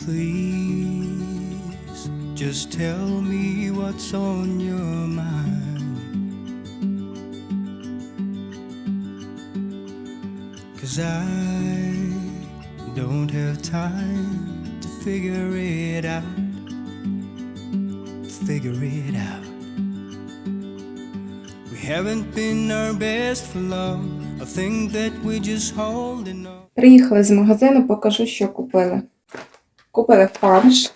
please just tell me what's on your mind. Cause I don't have time to figure it out. Figure it out. We haven't been our best for long. I think that we're just holding on. Приїхали з магазину, покажу, що купили. Купили фарш.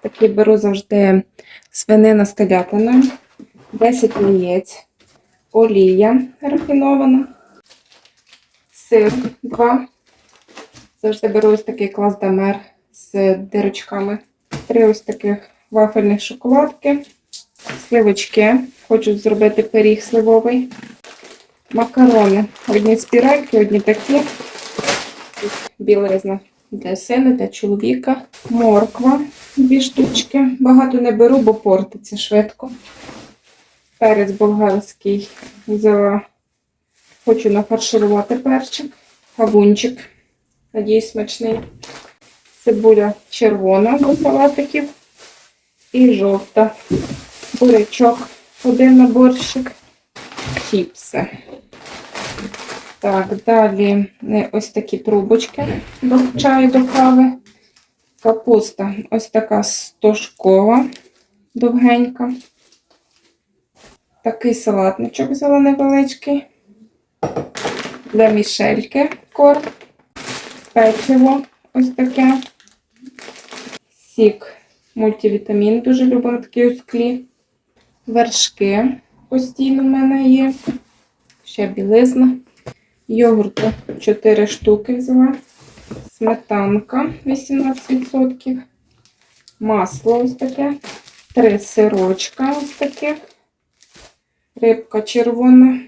Такий беру завжди свинина з телятиною. 10 яєць, олія рафінована, сир 2. Завжди беру ось такий клас дамер з дирочками. Три ось таких вафельних шоколадки, сливочки. Хочу зробити пиріг сливовий. Макарони. Одні спіральки, одні такі. Білизна для сина, для чоловіка. Морква, дві штучки. Багато не беру, бо портиться швидко. Перець болгарський взяла. Хочу нафарширувати перчик. Кавунчик. Надіюсь, смачний. Цибуля червона до салатиків. І жовта. Бурячок. Один наборщик. Чіпси. Так, далі е, ось такі трубочки до чаю, до кави. Капуста ось така стожкова, довгенька. Такий салатничок взяла невеличкий. Для мішельки корм. Печиво ось таке. Сік мультивітамін, дуже любимо такий у. Вершки постійно в мене є. Ще білизна. Йогурту 4 штуки взяла. Сметанка 18%. Масло ось таке. Три сирочка ось таких. Рибка червона.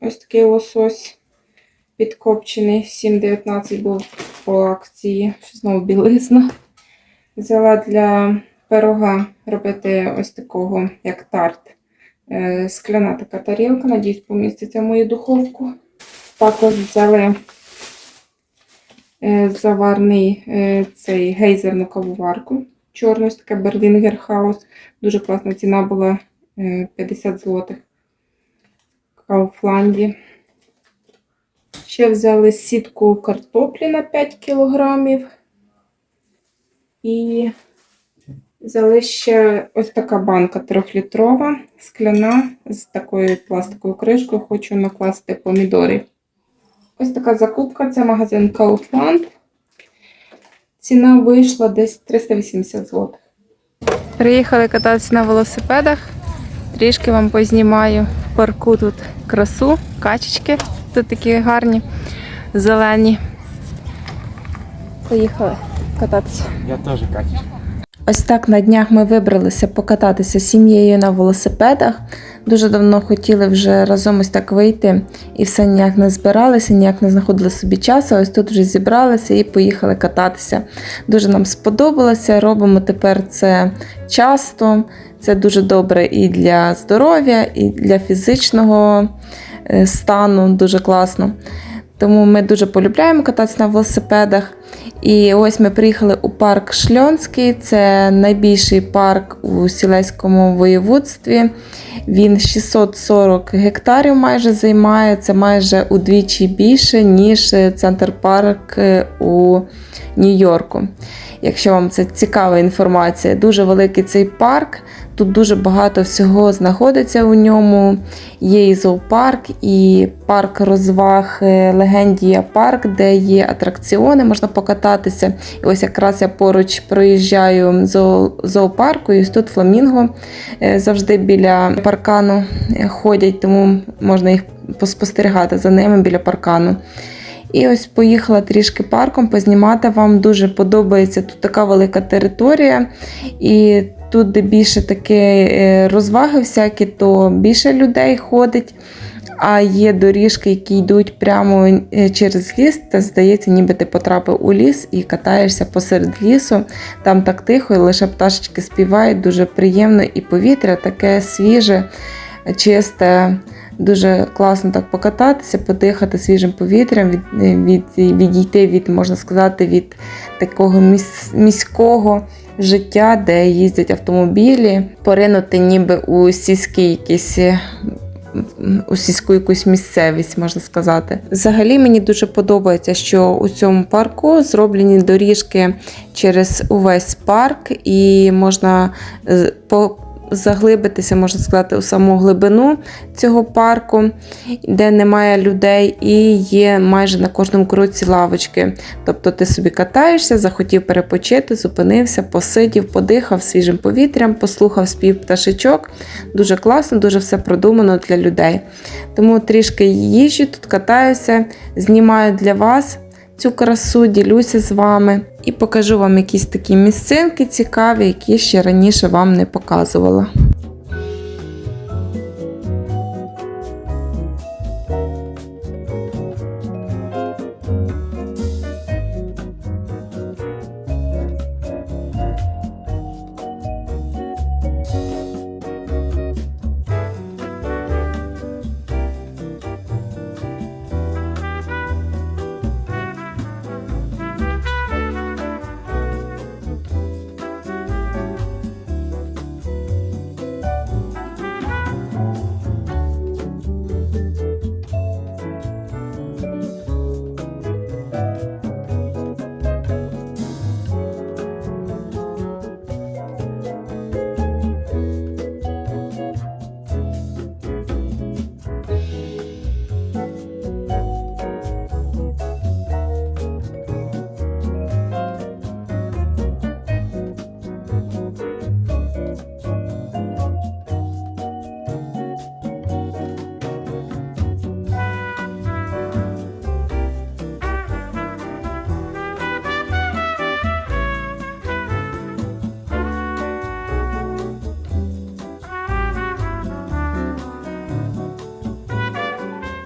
Ось такий лосось підкопчений. 7,19 був по акції. Знову білизна. Взяла для пирога робити ось такого, як тарт. Е, Скляна така тарілка. Надіюсь, поміститься в мою духовку. Також взяли е, заварний е, цей гейзерну кавоварку. Чорну, таке Берлінгер Хаус. Дуже класна ціна була е, 50 злотих. Кауфланді. Ще взяли сітку картоплі на 5 кілограмів. І взяли ще ось така банка трьохлітрова, скляна з такою пластиковою кришкою. Хочу накласти помідорів. Ось така закупка. Це магазин Kaufland. Ціна вийшла десь 380 злотих. Приїхали кататися на велосипедах. Трішки вам познімаю в парку тут красу, качечки. Тут такі гарні, зелені. Поїхали кататися. Я теж качу. Ось так на днях ми вибралися покататися з сім'єю на велосипедах. Дуже давно хотіли вже разом ось так вийти і все ніяк не збиралися, ніяк не знаходили собі часу. Ось тут вже зібралися і поїхали кататися. Дуже нам сподобалося. Робимо тепер це часто. Це дуже добре і для здоров'я, і для фізичного е, стану. Дуже класно. Тому ми дуже полюбляємо кататися на велосипедах. І ось ми приїхали у парк Шльонський. Це найбільший парк у Сілеському воєводстві. Він 640 гектарів майже займає. Це майже удвічі більше, ніж центр парк е, у Нью-Йорку. Якщо вам це цікава інформація, дуже великий цей парк. Тут дуже багато всього знаходиться у ньому. Є і зоопарк, і парк розваг е, Легендія парк, де є атракціони, можна покататися. І ось якраз я поруч проїжджаю зоо- зоопарку, і тут фламінго е, завжди біля паркану е, ходять, тому можна їх поспостерігати за ними біля паркану. І ось поїхала трішки парком познімати вам. Дуже подобається тут така велика територія. І тут, де більше такі е, розваги всякі, то більше людей ходить. А є доріжки, які йдуть прямо е, через ліс, та здається, ніби ти потрапив у ліс і катаєшся посеред лісу. Там так тихо, і лише пташечки співають, дуже приємно, і повітря таке свіже, чисте, Дуже класно так покататися, подихати свіжим повітрям, від, від, відійти від, можна сказати, від такого міс, міського життя, де їздять автомобілі, поринути ніби у сільські якийсь е, у сільську якусь місцевість, можна сказати. Взагалі мені дуже подобається, що у цьому парку зроблені доріжки через увесь парк, і можна е, заглибитися, можна сказати, у саму глибину цього парку, де немає людей, і є майже на кожному кроці лавочки. Тобто ти собі катаєшся, захотів перепочити, зупинився, посидів, подихав свіжим повітрям, послухав спів пташечок. Дуже класно, дуже все продумано для людей. Тому трішки їжджу, тут катаюся, знімаю для вас цю красу, ділюся з вами і покажу вам якісь такі місцинки цікаві, які ще раніше вам не показувала.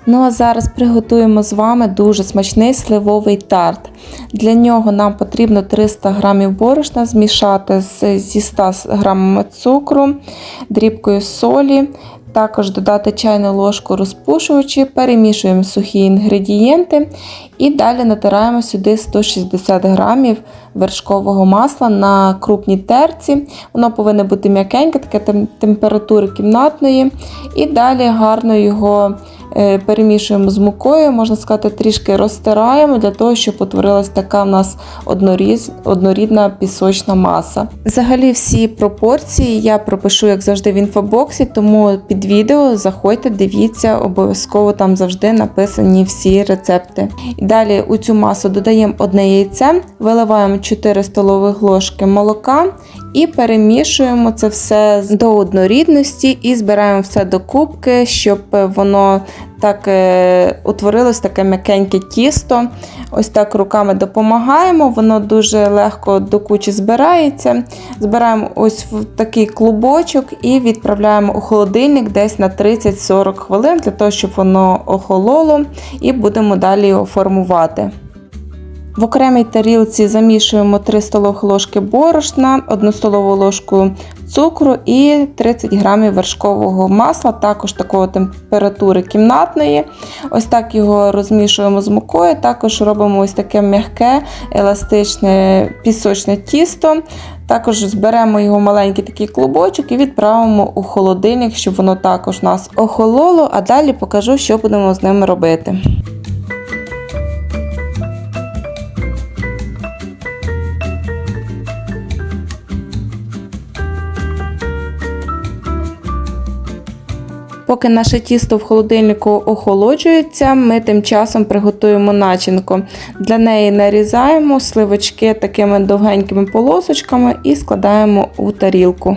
Ну а зараз приготуємо з вами дуже смачний сливовий тарт. Для нього нам потрібно 300 г борошна змішати зі 100 г цукру, дрібкою солі. Також додати чайну ложку розпушувачі, перемішуємо сухі інгредієнти і далі натираємо сюди 160 г вершкового масла на крупній терці. Воно повинно бути м'якеньке, таке температури кімнатної. І далі гарно його перемішуємо з мукою, можна сказати, трішки розтираємо для того, щоб утворилась така в нас однорідна пісочна маса. Взагалі, всі пропорції я пропишу, як завжди, в інфобоксі, тому під відео заходьте, дивіться, обов'язково там завжди написані всі рецепти. І далі у цю масу додаємо одне яйце, виливаємо 4 столових ложки молока і перемішуємо це все до однорідності і збираємо все до кубки, щоб воно так е, утворилось таке м'якеньке тісто. Ось так руками допомагаємо, воно дуже легко до кучі збирається. Збираємо ось в такий клубочок і відправляємо у холодильник десь на 30-40 хвилин для того, щоб воно охололо, і будемо далі його формувати. В окремій тарілці замішуємо 3 столових ложки борошна, 1 столову ложку цукру і 30 грамів вершкового масла, також такої температури кімнатної. Ось так його розмішуємо з мукою. Також робимо ось таке м'яке, еластичне пісочне тісто. Також зберемо його маленький такий клубочок і відправимо у холодильник, щоб воно також нас охололо, а далі покажу, що будемо з ними робити. Поки наше тісто в холодильнику охолоджується, ми тим часом приготуємо начинку. Для неї нарізаємо сливочки такими довгенькими полосочками і складаємо у тарілку.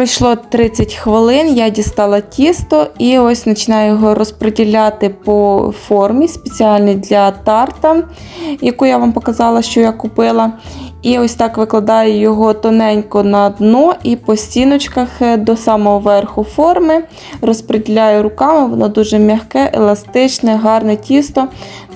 Пройшло 30 хвилин, я дістала тісто і ось починаю його розподіляти по формі спеціальній для тарта, яку я вам показала, що я купила. І ось так викладаю його тоненько на дно і по стіночках е, до самого верху форми. Розподіляю руками, воно дуже м'яке, еластичне, гарне тісто,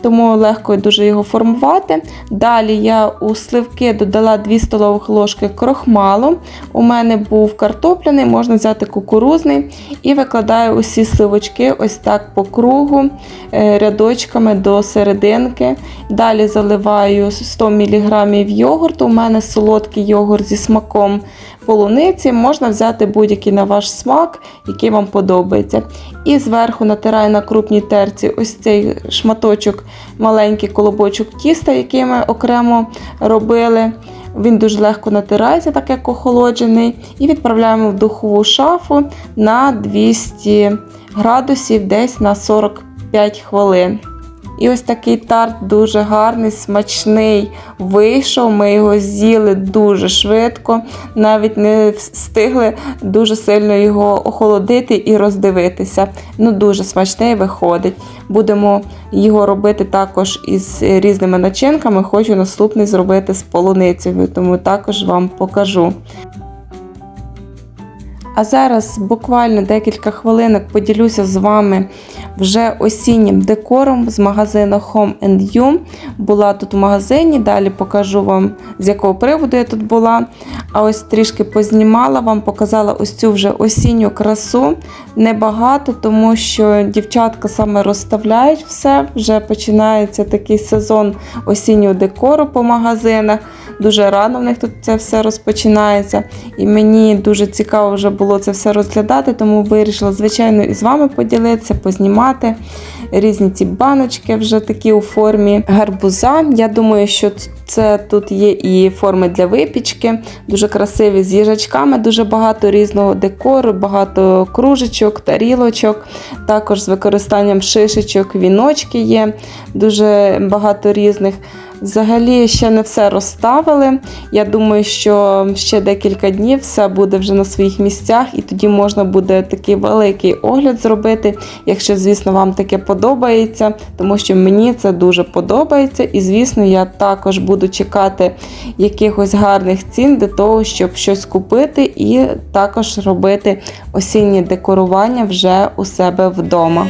тому легко дуже його формувати. Далі я у сливки додала 2 столових ложки крохмалу. У мене був картопляний, можна взяти кукурузний. І викладаю усі сливочки ось так по кругу, е, рядочками до серединки. Далі заливаю 100 мг йогурту. У мене солодкий йогурт зі смаком полуниці. Можна взяти будь-який на ваш смак, який вам подобається. І зверху натираю на крупній терці ось цей шматочок, маленький колобочок тіста, який ми окремо робили. Він дуже легко натирається, так як охолоджений, і відправляємо в духову шафу на 200 градусів, десь на 45 хвилин. І ось такий тарт дуже гарний, смачний вийшов. Ми його з'їли дуже швидко, навіть не встигли дуже сильно його охолодити і роздивитися. Ну, дуже смачний виходить. Будемо його робити також із різними начинками. Хочу наступний зробити з полуницею, тому також вам покажу. А зараз буквально декілька хвилинок поділюся з вами вже осіннім декором з магазину Home You. Була тут в магазині, далі покажу вам, з якого приводу я тут була. А ось трішки познімала вам, показала ось цю вже осінню красу. Небагато, тому що дівчатка саме розставляють все. Вже починається такий сезон осіннього декору по магазинах. Дуже рано в них тут це все розпочинається. І мені дуже цікаво вже було це все розглядати, тому вирішила, звичайно, і з вами поділитися, познімати. Різні ці баночки вже такі у формі гарбуза. Я думаю, що це тут є і форми для випічки, дуже красиві з їжачками, дуже багато різного декору, багато кружечок, тарілочок, також з використанням шишечок, віночки є, дуже багато різних. Взагалі ще не все розставили. Я думаю, що ще декілька днів все буде вже на своїх місцях, і тоді можна буде такий великий огляд зробити, якщо, звісно, вам таке подобається, тому що мені це дуже подобається. І, звісно, я також буду чекати якихось гарних цін для того, щоб щось купити, і також робити осіннє декорування вже у себе вдома.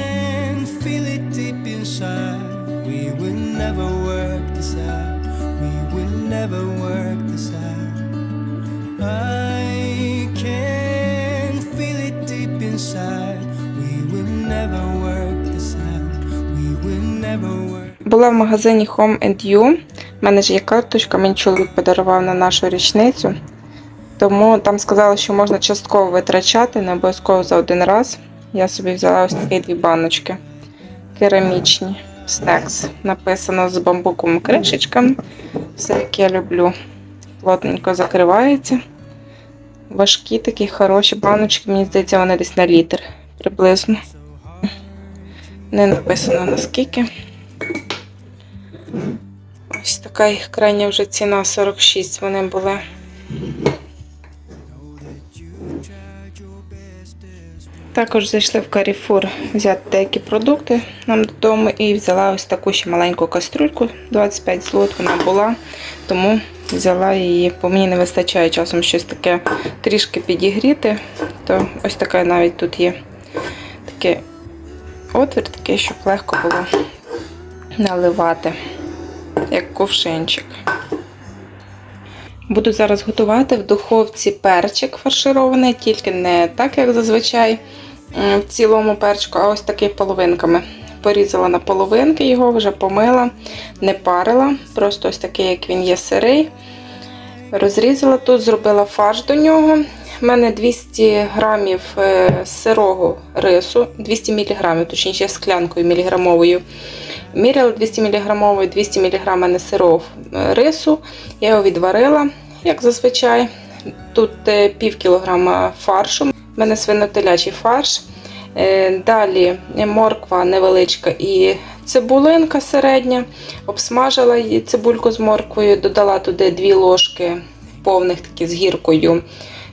Була в магазині Home You. У мене ж є карточка, мені чоловік подарував на нашу річницю. Тому там сказали, що можна частково витрачати, не обов'язково за один раз. Я собі взяла ось такі дві баночки керамічні. Стекс. Написано з бамбуковими кришечками. Все, як я люблю. Плотненько закривається. Важкі такі хороші баночки, мені здається, вони десь на літр приблизно. Не написано наскільки. Ось така їх крайня вже ціна 46 вони були. Також зайшли в Carrefour взяти деякі продукти нам додому і взяла ось таку ще маленьку кастрюльку, 25 злот вона була, тому взяла її, бо мені не вистачає часом щось таке трішки підігріти, то ось така навіть тут є такий отвір, такий, щоб легко було наливати, як ковшинчик. Буду зараз готувати в духовці перчик фарширований, тільки не так, як зазвичай в цілому перчику, а ось такий половинками. Порізала на половинки його, вже помила, не парила, просто ось такий, як він є сирий. Розрізала тут, зробила фарш до нього. У мене 200 грамів е, сирого рису, 200 мг, точніше склянкою міліграмовою. Міряла 200 мг, 200 мг мене сирого е, рису. Я його відварила, як зазвичай. Тут е, пів кілограма фаршу. У мене свинотелячий фарш. Е, Далі морква невеличка і цибулинка середня. Обсмажила цибульку з морквою, додала туди 2 ложки повних такі з гіркою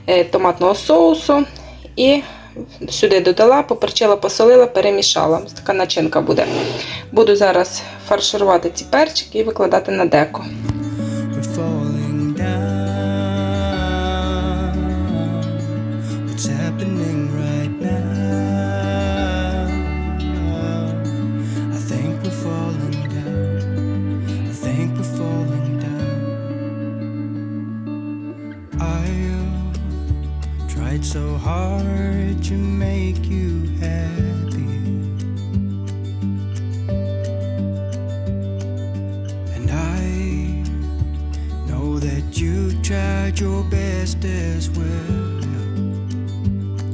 е, томатного соусу і сюди додала, поперчила, посолила, перемішала. Така начинка буде. Буду зараз фарширувати ці перчики і викладати на деко. Tried so hard to make you happy. And I know that you tried your best as well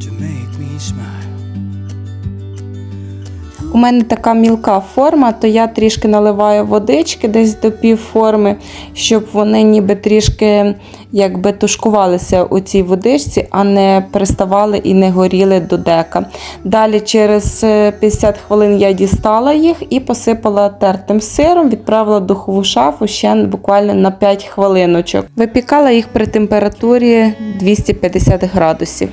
to make me smile. У мене така мілка форма, то я трішки наливаю водички десь до пів форми, щоб вони ніби трішки якби тушкувалися у цій водичці, а не приставали і не горіли до дека. Далі через е, 50 хвилин я дістала їх і посипала тертим сиром, відправила духову шафу ще буквально на 5 хвилиночок. Випікала їх при температурі 250 градусів.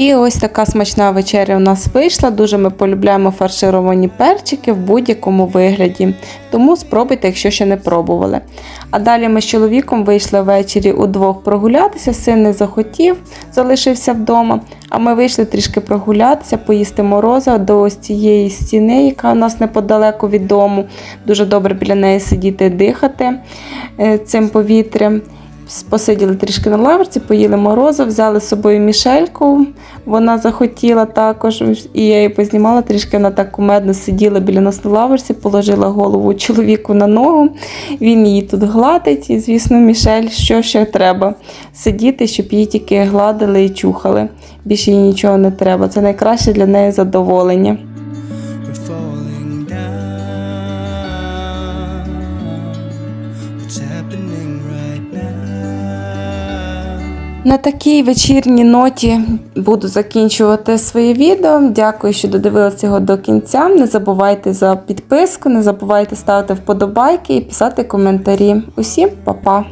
І ось така смачна вечеря у нас вийшла. Дуже ми полюбляємо фаршировані перчики в будь-якому вигляді. Тому спробуйте, якщо ще не пробували. А далі ми з чоловіком вийшли ввечері удвох прогулятися. Син не захотів, залишився вдома. А ми вийшли трішки прогулятися, поїсти мороза до ось цієї стіни, яка у нас неподалеку від дому. Дуже добре біля неї сидіти, дихати е, цим повітрям. Посиділи трішки на лаврці, поїли морозу, взяли з собою мішельку. Вона захотіла також, і я її познімала трішки. Вона так кумедно сиділа біля нас на лаврці, положила голову чоловіку на ногу. Він її тут гладить, і, звісно, Мішель, що ще треба? Сидіти, щоб її тільки гладили і чухали. Більше їй нічого не треба. Це найкраще для неї задоволення. На такій вечірній ноті буду закінчувати своє відео. Дякую, що додивилися його до кінця. Не забувайте за підписку, не забувайте ставити вподобайки і писати коментарі. Усім па-па!